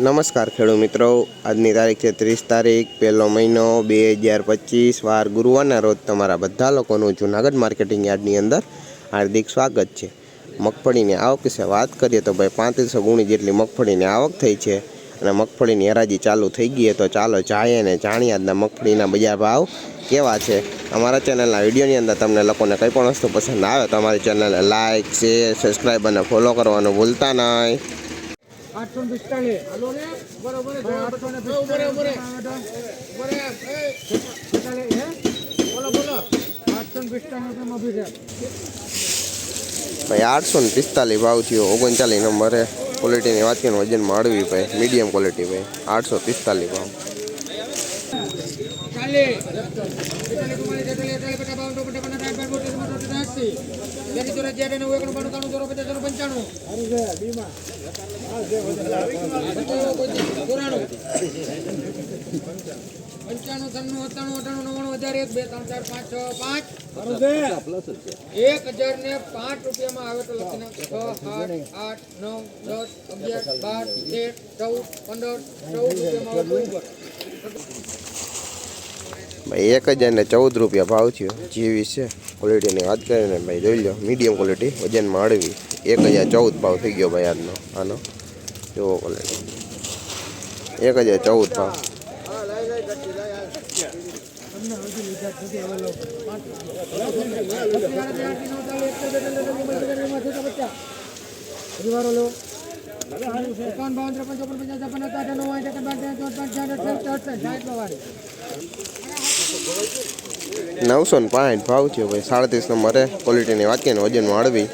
નમસ્કાર ખેડૂત મિત્રો. આજની તારીખ છે ત્રીસ તારીખ, પહેલો મહિનો બે હજાર પચીસ, વાર ગુરુવારના રોજ તમારા બધા લોકોનું જુનાગઢ માર્કેટિંગ યાર્ડની અંદર હાર્દિક સ્વાગત છે. મગફળીની આવક વિશે વાત કરીએ તો ભાઈ પાંત્રીસો ગુણી જેટલી મગફળીની આવક થઈ છે અને મગફળીની હરાજી ચાલુ થઈ ગઈ તો ચાલો જાઈએ અને જાણીએ આજના મગફળીના બજાર ભાવ કેવા છે. અમારા ચેનલના વિડીયોની અંદર તમને લોકોને કંઈ પણ વસ્તુ પસંદ આવે તો અમારી ચેનલને લાઇક શેર, સબસ્ક્રાઈબ અને ફોલો કરવાનું ભૂલતા નહીં. આઠસો ને પિસ્તાલીસ આઠસો ને બોલો બોલો. આઠસો ને પિસ્તાલીસ રૂપિયામાં ઊભી છે ભાઈ આઠસો ને પિસ્તાલીસ ભાવ થયો. ઓગણચાલીસ નંબરે ક્વોલિટીની વાત કરીને વજન માળવી ભાઈ. મીડિયમ ક્વોલિટી ભાઈ. આઠસો પિસ્તાલીસ ભાવ. ચાલીસ. પચાસ બાર નવ ચોરો અઠાણું, નવ્વાણું, હજાર એક, બે, ત્રણ, ચાર, પાંચ, છ, પાંચ. એક હજાર ને પાંચ રૂપિયામાં આવે તો લખીને છ આઠ આઠ, નવ, દસ, અગિયાર, બાર, તેર, ચૌદ, પંદર, ચૌદ રૂપિયામાં. ભાઈ એક હજાર ને ચૌદ રૂપિયા ભાવ થયો. જીવી છે. ક્વોલિટીની વાત કરીને ભાઈ જોઈ લો. મીડિયમ ક્વોલિટી વજનમાં માળવી એક હજાર ચૌદ ભાવ થઈ ગયો ભાઈ આજનો. આનો જુઓ ક્વોલિટી એક હજાર ચૌદ ભાવ. એકાવન બાવન ત્રેપન ચોપન પચાસ છપ્પન બાવન ત્રેપન ચોપન છાસઠ સડસઠ સાઠ નવ્વાણું નવસો ને પાંઠ ભાવ થયો ભાઈ સાડત્રીસ નંબરે ક્વોલિટીની વાત કરીને વજનમાં અડવી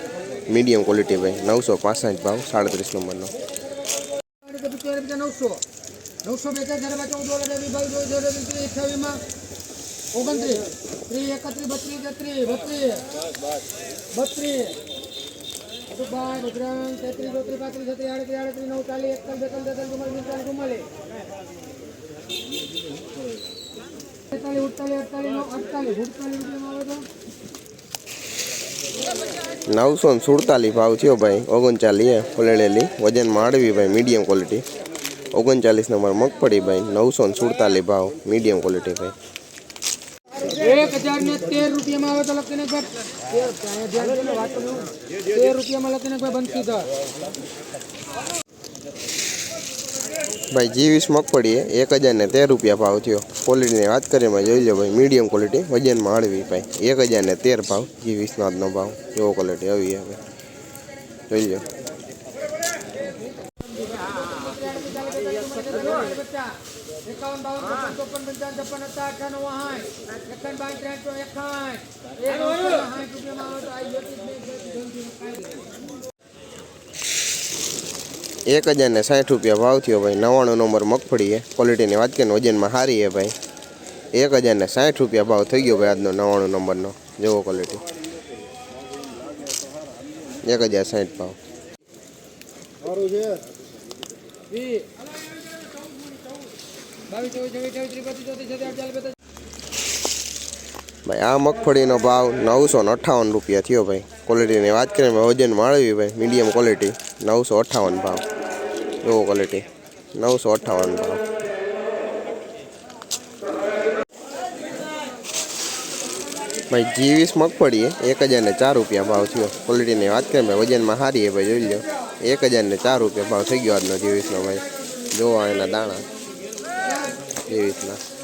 મીડિયમ ક્વોલિટી ભાઈ નવસો પાસઠ ભાવ સાડત્રીસ નંબરનો નવસો તેતાલીસ ઉડતાલીસ અડતાલીસ નવ અડતાલીસ ઉડતાલીસ રૂપિયામાં આવે તો નવસો ને સુડતાલીસ ભાવ થયો ભાઈ ઓગણચાલીસ ખોલેલી વજનમાં અડવી ભાઈ મીડિયમ ક્વોલિટી ઓગણચાલીસ નંબર મગફળી ભાઈ નવસો ને સુડતાલીસ ભાવ મીડિયમ ક્વોલિટી ભાઈ એક હજાર ને તેર રૂપિયામાં આવે તો લખીને ભાઈ. તેર અહીંયા ધ્યાન દો ને વાત તો નહીં. તેર રૂપિયામાં લખીને ભાઈ બનતી દર ભાઈ જીવીસ મગફળી એક હજાર ને તેર રૂપિયા ભાવ થયો. ક્વોલિટીની વાત કરીએ એમાં જોઈ લો ભાઈ મીડિયમ ક્વોલિટી વજનમાં હળવી ભાઈ. એક હજાર ને તેર ભાવ જીવીસનો આજનો ભાવ. એવો ક્વોલિટી આવી હવે જોઈ લો. એકાવન બાવન ચોપન પંચાવન છપ્પન અઠ્ઠાણું સાઠ એકાવન બાવન ત્રેસઠ એકાવન એક રૂપિયામાં આવે તો આ જ્યોતિષ બેંક ધનથી કાંઈ એક હજાર ને સાઠ રૂપિયા ભાવ થયો ભાઈ. નવ્વાણું નંબર મગફળી છે. ક્વોલિટીની વાત કરીને વજનમાં સારી છે ભાઈ. એક હજાર ને સાઠ રૂપિયા ભાવ થઈ ગયો ભાઈ આજનો નવ્વાણું નંબરનો. જેવો ક્વોલિટી એક હજાર સાઠ ભાવ. ભાઈ આ મગફળીનો ભાવ નવસો ને અઠાવન રૂપિયા થયો ભાઈ. ક્વોલિટીની વાત કરીએ વજન માળવી ભાઈ. મીડિયમ ક્વોલિટી નવસો અઠ્ઠાવન ભાવ. એવો ક્વોલિટી નવસો અઠ્ઠાવન ભાઈ જીવીસ મગફળી એક હજારને ચાર રૂપિયા ભાવ થયો. ક્વોલિટીની વાત કરીએ, ભાઈ, વજનમાં સારી એ ભાઈ, જોઈ લો એક હજારને ચાર રૂપિયા ભાવ થઈ ગયો આજનો જીવીસનો ભાઈ. જોવા એના દાણા. જીવીસના